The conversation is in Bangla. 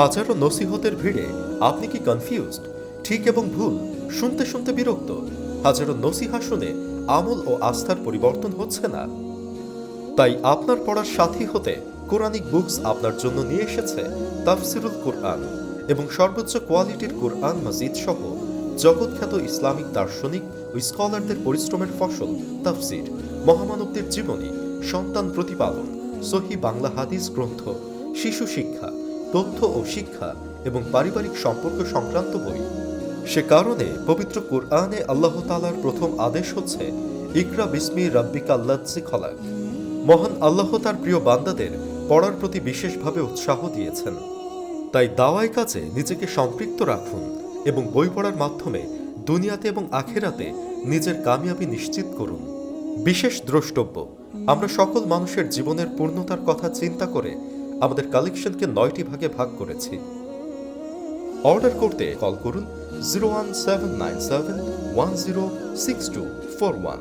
হাজারো নসিহতের ভিড়ে আপনি কি কনফিউজড ঠিক এবং ভুল, শুনতে শুনতে বিরক্ত? হাজারো নসিহা শুনে আমল ও আস্থার পরিবর্তন হচ্ছে না? তাই আপনার পড়ার সাথী হতে কোরআনিক বুকস আপনার জন্য নিয়ে এসেছে তাফসিরুল কোরআন এবং সর্বোচ্চ কোয়ালিটির কোরআন মজিদ সহ জগৎখ্যাত ইসলামিক দার্শনিক ও স্কলারদের পরিশ্রমের ফসল তাফসির, মহামানবদের জীবনী, সন্তান প্রতিপালন, সহি বাংলা হাদিস গ্রন্থ, শিশু শিক্ষা তথ্য ও শিক্ষা এবং পারিবারিক সম্পর্ক সংক্রান্ত বই। সে কারণে পবিত্র কোরআনে আল্লাহ তালার প্রথম আদেশ হচ্ছে, ইকরা বিসমি রাব্বিকা আল্লাজি খলাক। মহান আল্লাহ তার প্রিয় বান্দাদের পড়ার প্রতি বিশেষভাবে উৎসাহ দিয়েছেন। তাই দাওয়াই কাজে নিজেকে সম্পৃক্ত রাখুন এবং বই পড়ার মাধ্যমে দুনিয়াতে এবং আখেরাতে নিজের কামিয়াবি নিশ্চিত করুন। বিশেষ দ্রষ্টব্য, আমরা সকল মানুষের জীবনের পূর্ণতার কথা চিন্তা করে আমাদের কালেকশনকে নয়টি ভাগে ভাগ করেছি। অর্ডার করতে কল করুন zero one seven nine seven one zero six two four one